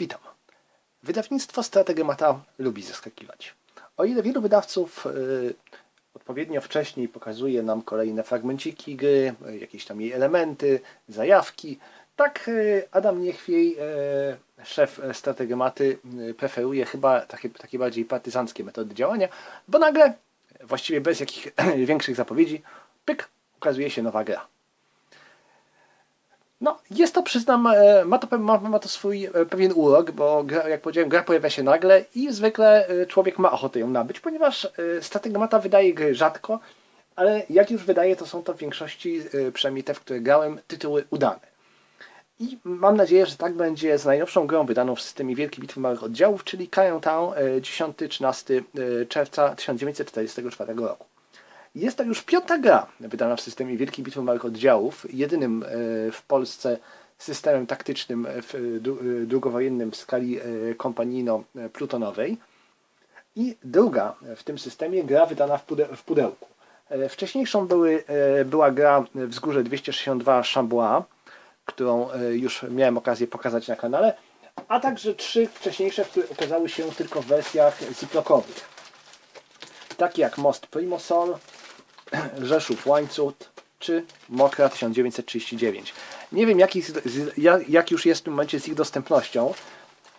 Witam. Wydawnictwo Strategemata lubi zaskakiwać. O ile wielu wydawców y, odpowiednio wcześniej pokazuje nam kolejne fragmenciki gry, y, jakieś tam jej elementy, zajawki, tak y, Adam Niechwiej, szef Strategematy, preferuje chyba takie, takie bardziej partyzanckie metody działania, bo nagle, właściwie bez jakich większych zapowiedzi, pyk, ukazuje się nowa gra. No, jest to, przyznam, e, ma to, ma, ma to swój e, pewien urok, bo gra, jak powiedziałem, gra pojawia się nagle i zwykle e, człowiek ma ochotę ją nabyć, ponieważ Strategmata wydaje gry rzadko, ale jak już wydaje, to są to w większości, przynajmniej te, w które grałem, tytuły udane. I mam nadzieję, że tak będzie z najnowszą grą wydaną w systemie Wielkiej Bitwy Małych Oddziałów, czyli Kają Town 10-13 e, czerwca 1944 roku. Jest to już piąta gra wydana w systemie Wielkiej Bitwy Małych Oddziałów, jedynym e, w Polsce systemem taktycznym e, e, drugowojennym w skali kompanijno-plutonowej. I druga w tym systemie gra wydana w, pude- w pudełku. Wcześniejszą były, była gra Wzgórze 262 Chambois, którą już miałem okazję pokazać na kanale, a także trzy wcześniejsze, które okazały się tylko w wersjach ziplokowych. Takie jak Most Primosol, Rzeszów Łańcut czy Mokra 1939. Nie wiem jak, ich, jak- już jest w tym momencie z ich dostępnością,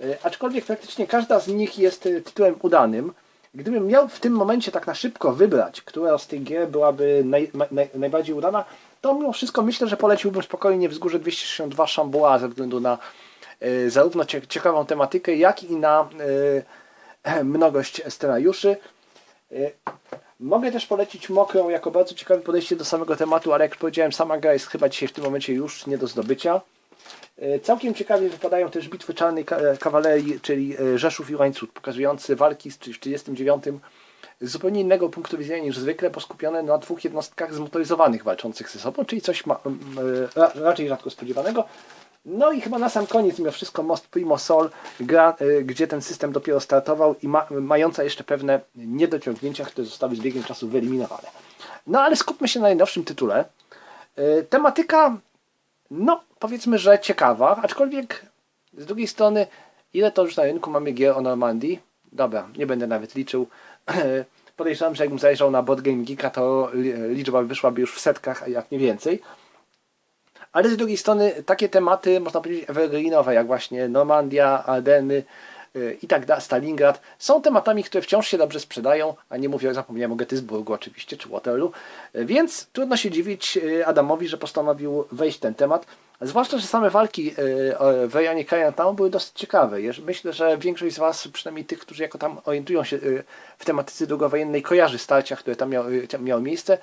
e, aczkolwiek praktycznie każda z nich jest e, tytułem udanym. Gdybym miał w tym momencie tak na szybko wybrać, która z tych gier byłaby naj, naj, najbardziej udana, to mimo wszystko myślę, że poleciłbym spokojnie Wzgórze 262 Chambois ze względu na e, zarówno cie, ciekawą tematykę, jak i na e, mnogość scenariuszy. E, Mogę też polecić Mokrą jako bardzo ciekawe podejście do samego tematu, ale jak powiedziałem, sama gra jest chyba dzisiaj w tym momencie już nie do zdobycia. E, Całkiem ciekawie wypadają też bitwy czarnej e, kawalerii, czyli e, Rzeszów i Łańcut, pokazujące walki w 1939 z zupełnie innego punktu widzenia niż zwykle, bo skupione na dwóch jednostkach zmotoryzowanych walczących ze sobą, czyli coś ma, raczej rzadko spodziewanego. No i chyba na sam koniec mimo wszystko Most Primo Sol, gra, y, gdzie ten system dopiero startował i ma, mająca jeszcze pewne niedociągnięcia, które zostały z biegiem czasu wyeliminowane. No ale skupmy się na najnowszym tytule. Y, Tematyka, no powiedzmy, że ciekawa, aczkolwiek z drugiej strony, ile to już na rynku mamy gier o Normandii? Dobra, nie będę nawet liczył. Podejrzewam, że jakbym zajrzał na Board Game Geeka, to li- liczba wyszłaby już w setkach, a jak nie więcej. Ale z drugiej strony takie tematy, można powiedzieć, evergreenowe, jak właśnie Normandia, Ardeny y, i tak dalej, Stalingrad, są tematami, które wciąż się dobrze sprzedają, a nie mówię, zapomniałem o Gettysburgu oczywiście, czy Waterloo, Y, więc trudno się dziwić y, Adamowi, że postanowił wejść w ten temat. Zwłaszcza, że same walki y, w rejonie Town były dosyć ciekawe. Myślę, że większość z Was, przynajmniej tych, którzy jako tam orientują się w tematyce drugowojennej, kojarzy starcia, które tam miały, tam miały miejsce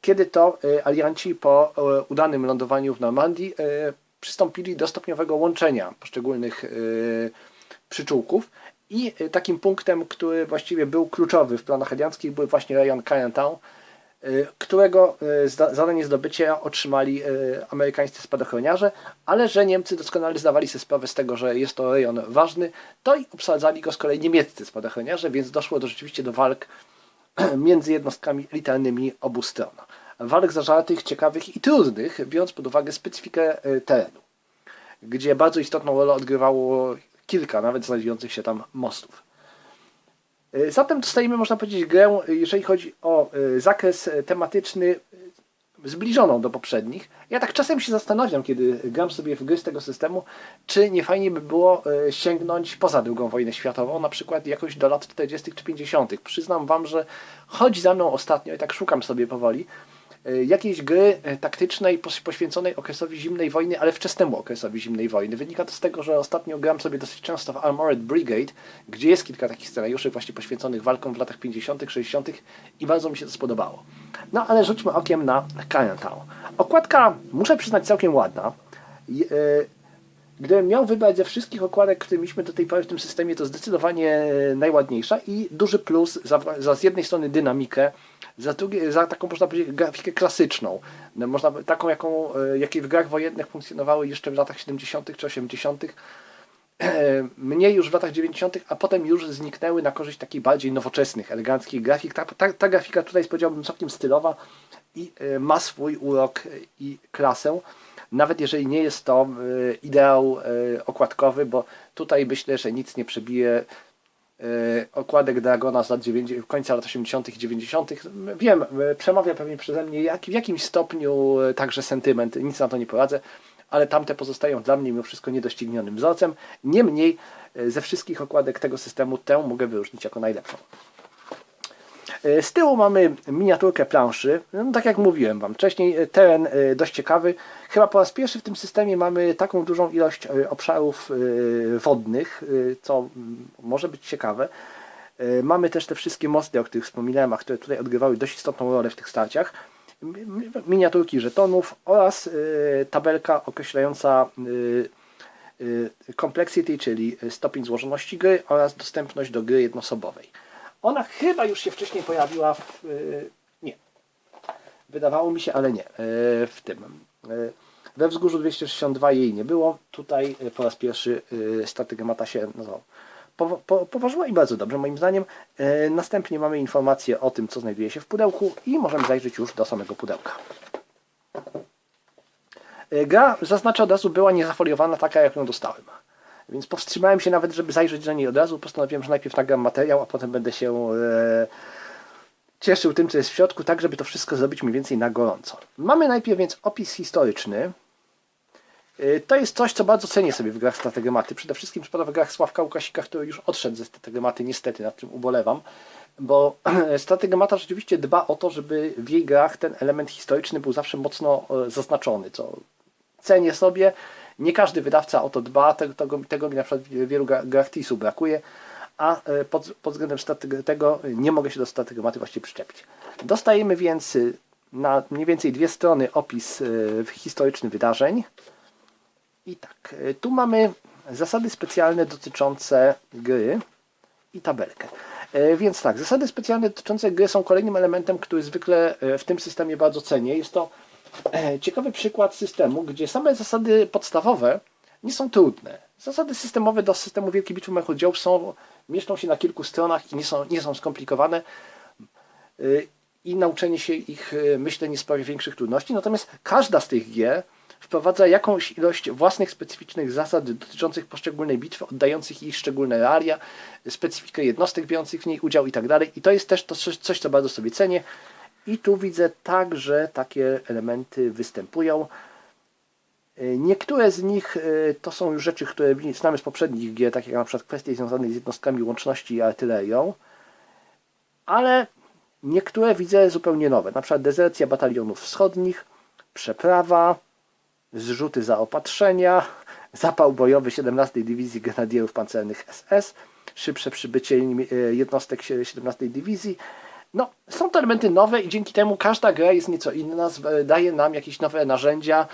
kiedy to y, alianci po y, udanym lądowaniu w Normandii y, przystąpili do stopniowego łączenia poszczególnych przyczółków i takim punktem, który właściwie był kluczowy w planach alianckich był właśnie rejon Town, którego zadanie zdobycia otrzymali amerykańscy spadochroniarze, ale że Niemcy doskonale zdawali sobie sprawę z tego, że jest to rejon ważny, to i obsadzali go z kolei niemieccy spadochroniarze, więc doszło do, rzeczywiście do walk między jednostkami elitarnymi obu stron. Walk zażartych, ciekawych i trudnych, biorąc pod uwagę specyfikę e, terenu, gdzie bardzo istotną rolę odgrywało kilka nawet znajdujących się tam mostów. E, Zatem dostajemy, można powiedzieć, grę, jeżeli chodzi o e, zakres tematyczny, zbliżoną do poprzednich. Ja tak czasem się zastanawiam, kiedy gram sobie w gry z tego systemu, czy nie fajnie by było e, sięgnąć poza II wojnę światową, na przykład jakoś do lat 40. czy 50. Przyznam Wam, że chodzi za mną ostatnio i tak szukam sobie powoli jakiejś gry e, taktycznej poświęconej okresowi zimnej wojny, ale wczesnemu okresowi zimnej wojny. Wynika to z tego, że ostatnio gram sobie dosyć często w Armored Brigade, gdzie jest kilka takich scenariuszy właśnie poświęconych walkom w latach 50., 60. i bardzo mi się to spodobało. No ale rzućmy okiem na Town. Okładka, muszę przyznać, całkiem ładna. Gdybym miał wybrać ze wszystkich okładek, które mieliśmy do tej pory w tym systemie, to zdecydowanie e, najładniejsza i duży plus za, za z jednej strony dynamikę, za, drugie, za taką można powiedzieć grafikę klasyczną, no, można, taką jaką, e, jakiej w grach wojennych funkcjonowały jeszcze w latach 70. czy 80. E, Mniej już w latach 90., a potem już zniknęły na korzyść takich bardziej nowoczesnych, eleganckich grafik. Ta, ta, ta grafika tutaj jest, powiedziałbym całkiem stylowa i ma swój urok i klasę. Nawet jeżeli nie jest to e, ideał e, okładkowy, bo tutaj myślę, że nic nie przebije e, okładek Dragona z lat 90, końca lat 80. i 90. Wiem, przemawia pewnie przeze mnie jak, w jakimś stopniu także sentyment, nic na to nie poradzę, ale tamte pozostają dla mnie mimo wszystko niedoścignionym wzorcem. Niemniej ze wszystkich okładek tego systemu tę mogę wyróżnić jako najlepszą. E, Z tyłu mamy miniaturkę planszy. No, tak jak mówiłem Wam wcześniej, e, teren e, dość ciekawy. Chyba po raz pierwszy w tym systemie mamy taką dużą ilość obszarów wodnych, co może być ciekawe. Mamy też te wszystkie mosty, o których wspominałem, a które tutaj odgrywały dość istotną rolę w tych starciach. Miniaturki żetonów oraz tabelka określająca complexity, czyli stopień złożoności gry oraz dostępność do gry jednoosobowej. Ona chyba już się wcześniej pojawiła w. y, Nie. Wydawało mi się, ale nie. y, W tym. y, We wzgórzu 262 jej nie było. Tutaj po raz pierwszy strategemata się no, powa- po- poważyła i bardzo dobrze moim zdaniem. Następnie mamy informację o tym, co znajduje się w pudełku i możemy zajrzeć już do samego pudełka. Gra, zaznaczę od razu, była niezafoliowana taka, jak ją dostałem. Więc powstrzymałem się nawet, żeby zajrzeć do niej od razu. Postanowiłem, że najpierw nagram materiał, a potem będę się e, cieszył tym, co jest w środku, tak żeby to wszystko zrobić mniej więcej na gorąco. Mamy najpierw więc opis historyczny. E, To jest coś, co bardzo cenię sobie w grach strategematy. Przede wszystkim przypada w grach Sławka Łukasika, który już odszedł ze strategematy, niestety, nad czym ubolewam. Bo strategemata rzeczywiście dba o to, żeby w jej grach ten element historyczny był zawsze mocno e, zaznaczony, co cenię sobie. Nie każdy wydawca o to dba, tego, tego, tego mi na przykład w wielu gra- grach brakuje, a e, pod, pod względem tego nie mogę się do strategematy właściwie przyczepić. Dostajemy więc y, na mniej więcej dwie strony opis y, historyczny wydarzeń. I tak, y, tu mamy zasady specjalne dotyczące gry i tabelkę. E, Więc tak, zasady specjalne dotyczące gry są kolejnym elementem, który zwykle e, w tym systemie bardzo cenię. Jest to ciekawy przykład systemu, gdzie same zasady podstawowe nie są trudne. Zasady systemowe do systemu Wielkiej Bitwy Mechudźiołów są, mieszczą się na kilku stronach i nie są, nie są skomplikowane y, i nauczenie się ich, y, myślę, nie sprawia większych trudności. Natomiast każda z tych gier wprowadza jakąś ilość własnych specyficznych zasad dotyczących poszczególnej bitwy, oddających ich szczególne realia, specyfikę jednostek biorących w niej udział i tak. I to jest też to coś, co bardzo sobie cenię. I tu widzę także takie elementy występują. Y, Niektóre z nich y, to są już rzeczy, które znamy z poprzednich gier, takie jak na przykład kwestie związane z jednostkami łączności i artylerią, ale niektóre widzę zupełnie nowe, na przykład dezercja batalionów wschodnich, przeprawa, zrzuty zaopatrzenia, zapał bojowy 17 Dywizji Grenadierów Pancernych SS, szybsze przybycie e, jednostek 17 Dywizji. No, są to elementy nowe i dzięki temu każda gra jest nieco inna, daje nam jakieś nowe narzędzia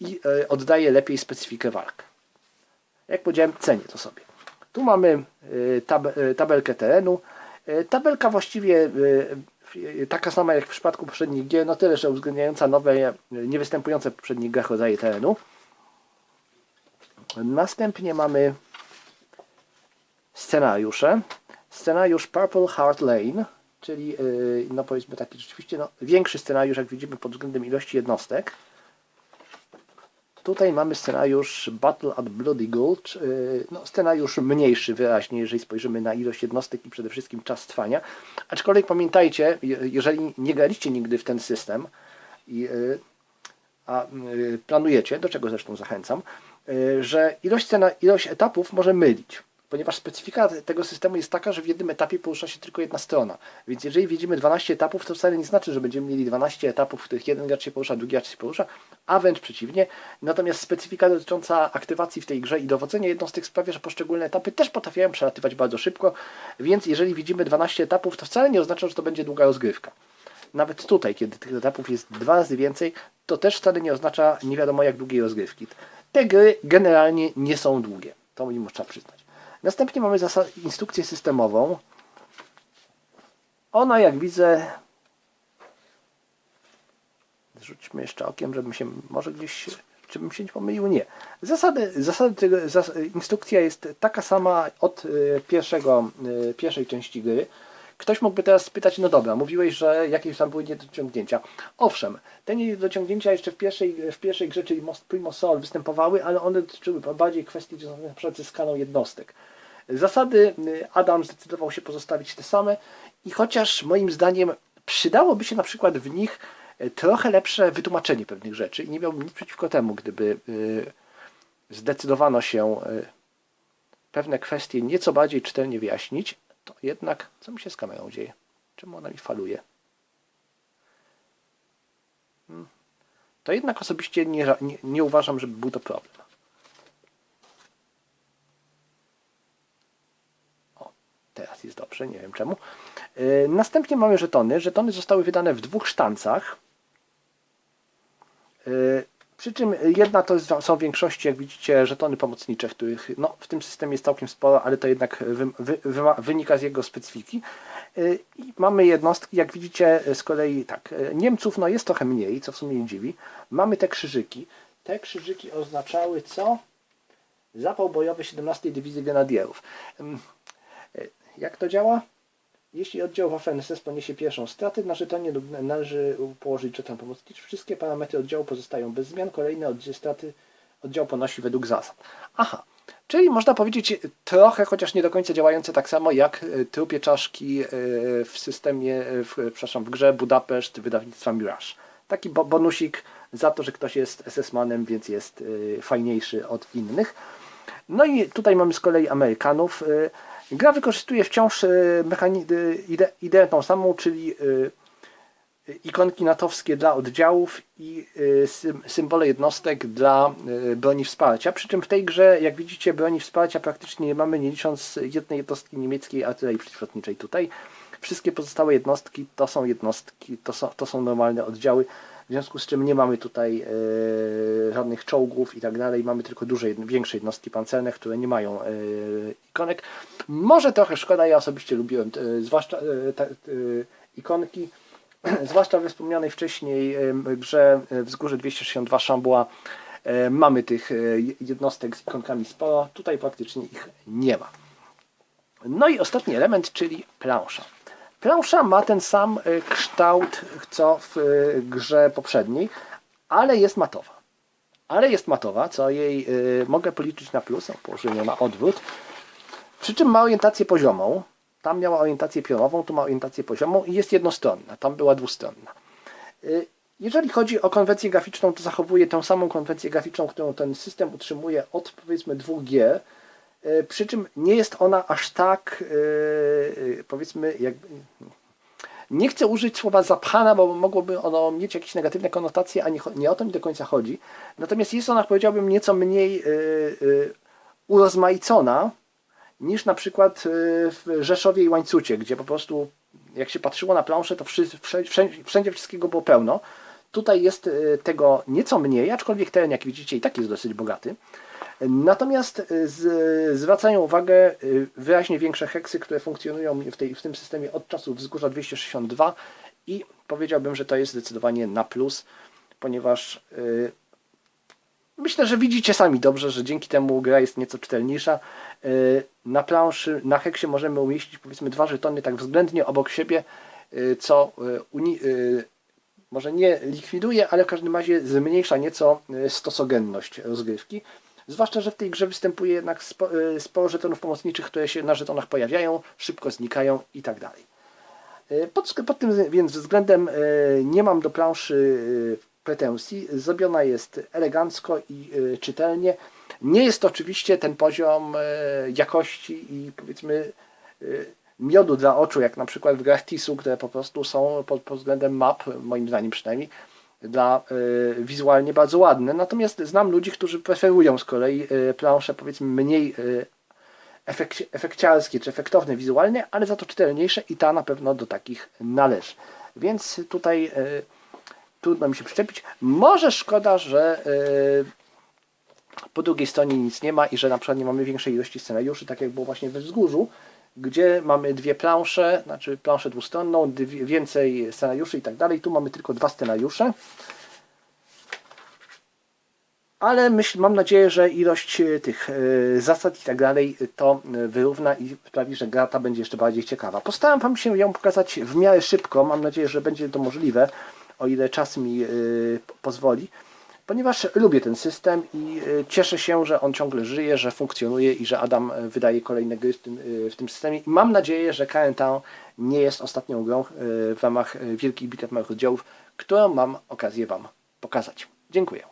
i e, oddaje lepiej specyfikę walk. Jak powiedziałem, cenię to sobie. Tu mamy e, tab e, tabelkę terenu. Tabelka właściwie taka sama jak w przypadku poprzednich gier, no tyle, że uwzględniająca nowe, niewystępujące w poprzednich grach rodzaje terenu. Następnie mamy scenariusze. Scenariusz Purple Heart Lane, czyli yy, no powiedzmy taki rzeczywiście no, większy scenariusz, jak widzimy pod względem ilości jednostek. Tutaj mamy scenariusz Battle at Bloody Gulch, yy, no, scenariusz mniejszy wyraźnie, jeżeli spojrzymy na ilość jednostek i przede wszystkim czas trwania. Aczkolwiek pamiętajcie, je- jeżeli nie graliście nigdy w ten system, yy, a y, planujecie, do czego zresztą zachęcam, y, że ilość, scena, ilość etapów może mylić, ponieważ specyfika tego systemu jest taka, że w jednym etapie porusza się tylko jedna strona. Więc jeżeli widzimy 12 etapów, to wcale nie znaczy, że będziemy mieli 12 etapów, w których jeden gracz się porusza, drugi gracz się porusza, a wręcz przeciwnie. Natomiast specyfika dotycząca aktywacji w tej grze i dowodzenia jednostek sprawia, że poszczególne etapy też potrafiają przelatywać bardzo szybko, więc jeżeli widzimy 12 etapów, to wcale nie oznacza, że to będzie długa rozgrywka nawet tutaj, kiedy tych etapów jest dwa razy więcej, to też wcale nie oznacza nie wiadomo jak długiej rozgrywki. Te gry generalnie nie są długie. To mi trzeba przyznać. Następnie mamy instrukcję systemową. Ona, jak widzę, rzućmy jeszcze okiem, żebym się może gdzieś, czy bym się nie pomylił, nie. Zasady, zasady tego, zas, instrukcja jest taka sama od y, pierwszego, y, pierwszej części gry. Ktoś mógłby teraz spytać, no dobra, mówiłeś, że jakieś tam były niedociągnięcia. Owszem, te niedociągnięcia jeszcze w pierwszej, w pierwszej grze, czyli Primo Sol, występowały, ale one dotyczyły bardziej kwestii związanych ze skalą jednostek. Zasady y, Adam zdecydował się pozostawić te same i chociaż moim zdaniem przydałoby się na przykład w nich y, trochę lepsze wytłumaczenie pewnych rzeczy i nie miałbym nic przeciwko temu, gdyby y, zdecydowano się pewne kwestie nieco bardziej czytelnie wyjaśnić, to jednak co mi się z kamerą dzieje? Czemu ona mi faluje? Hmm. To jednak osobiście nie, nie, nie uważam, żeby był to problem. Teraz jest dobrze, nie wiem czemu. Yy, następnie mamy żetony. Żetony zostały wydane w dwóch sztancach. Przy czym jedna to są w większości, jak widzicie, żetony pomocnicze, których no, w tym systemie jest całkiem sporo, ale to jednak wy, wy, wy, wynika z jego specyfiki. Y, I mamy jednostki, jak widzicie, z kolei tak, y, Niemców no, jest trochę mniej, co w sumie nie dziwi. Mamy te krzyżyki. Te krzyżyki oznaczały co? Zapał bojowy 17 Dywizji Grenadierów. Y, jak to działa? Jeśli oddział Waffen-SS poniesie pierwszą stratę, na żetonie należy położyć żeton pomocniczy. Wszystkie parametry oddziału pozostają bez zmian. Kolejne straty oddział ponosi według zasad. Aha, czyli można powiedzieć trochę, chociaż nie do końca działające tak samo jak e, trupie czaszki e, w systemie, w, przepraszam, w grze Budapeszt wydawnictwa Mirage. Taki bonusik za to, że ktoś jest SS-manem, więc jest fajniejszy od innych. No i tutaj mamy z kolei Amerykanów. Gra wykorzystuje wciąż e, e, ideę tą samą, czyli e, ikonki natowskie dla oddziałów i symbole jednostek dla broni wsparcia. Przy czym w tej grze, jak widzicie, broni wsparcia praktycznie nie mamy, nie licząc jednej jednostki niemieckiej artylerii przeciwlotniczej tutaj. Wszystkie pozostałe jednostki to są jednostki, to są, to są normalne oddziały w związku z czym nie mamy tutaj e, żadnych czołgów i tak dalej, mamy tylko duże, większe jednostki pancerne, które nie mają e, ikonek. Może trochę szkoda, ja osobiście lubiłem, e, zwłaszcza ikonki, zwłaszcza we wspomnianej wcześniej grze Wzgórze 262 Szambła mamy tych jednostek z ikonkami sporo, tutaj praktycznie ich nie ma. No i ostatni element, czyli plansza. Plansza ma ten sam y, kształt, co w y, grze poprzedniej, ale jest matowa. Ale jest matowa, co jej y, mogę policzyć na plus, położenie na odwrót. Przy czym ma orientację poziomą. Tam miała orientację pionową, tu ma orientację poziomą i jest jednostronna. Tam była dwustronna. Jeżeli chodzi o konwencję graficzną, to zachowuje tę samą konwencję graficzną, którą ten system utrzymuje od powiedzmy dwóch gier. E, przy czym nie jest ona aż tak, e, e, powiedzmy, jak, nie chcę użyć słowa zapchana, bo mogłoby ono mieć jakieś negatywne konotacje, a nie, nie o to mi do końca chodzi. Natomiast jest ona, powiedziałbym, nieco mniej urozmaicona niż na przykład w Rzeszowie i Łańcucie, gdzie po prostu jak się patrzyło na planszę, to wszędzie, wszystkiego było pełno. Tutaj jest tego nieco mniej, aczkolwiek teren, jak widzicie, i tak jest dosyć bogaty. Natomiast y, z, zwracają uwagę y, wyraźnie większe heksy, które funkcjonują w, tej, w tym systemie od czasów wzgórza 262 i powiedziałbym, że to jest zdecydowanie na plus, ponieważ yy, myślę, że widzicie sami dobrze, że dzięki temu gra jest nieco czytelniejsza. Na planszy, na heksie możemy umieścić powiedzmy dwa żetony tak względnie obok siebie, co może nie likwiduje, ale w każdym razie zmniejsza nieco stosogenność rozgrywki. Zwłaszcza, że w tej grze występuje jednak sporo, sporo żetonów pomocniczych, które się na żetonach pojawiają, szybko znikają i tak. E, pod, pod tym więc względem e, nie mam do planszy pretensji. Zrobiona jest elegancko i czytelnie. Nie jest to oczywiście ten poziom jakości i powiedzmy miodu dla oczu, jak na przykład w grach TIS-u, które po prostu są pod, pod względem map, moim zdaniem przynajmniej, dla y, wizualnie bardzo ładne. Natomiast znam ludzi, którzy preferują z kolei y, plansze powiedzmy mniej y, efek efekciarskie czy efektowne wizualnie, ale za to czytelniejsze i ta na pewno do takich należy. Więc tutaj y, trudno mi się przyczepić. Może szkoda, że y, po drugiej stronie nic nie ma i że na przykład nie mamy większej ilości scenariuszy, tak jak było właśnie we wzgórzu, gdzie mamy dwie plansze, znaczy planszę dwustronną, więcej scenariuszy i tak dalej. Tu mamy tylko dwa scenariusze. ale myśl, mam nadzieję, że ilość e, tych e, zasad i tak dalej e, to wyrówna i sprawi, że gra ta będzie jeszcze bardziej ciekawa. Postaram Wam się ją pokazać w miarę szybko, mam nadzieję, że będzie to możliwe, o ile czas mi pozwoli, ponieważ lubię ten system i e, cieszę się, że on ciągle żyje, że funkcjonuje i że Adam e, wydaje kolejne gry w tym, e, w tym systemie i mam nadzieję, że Town nie jest ostatnią grą w ramach wielkich bitew małych oddziałów, którą mam okazję Wam pokazać. Dziękuję.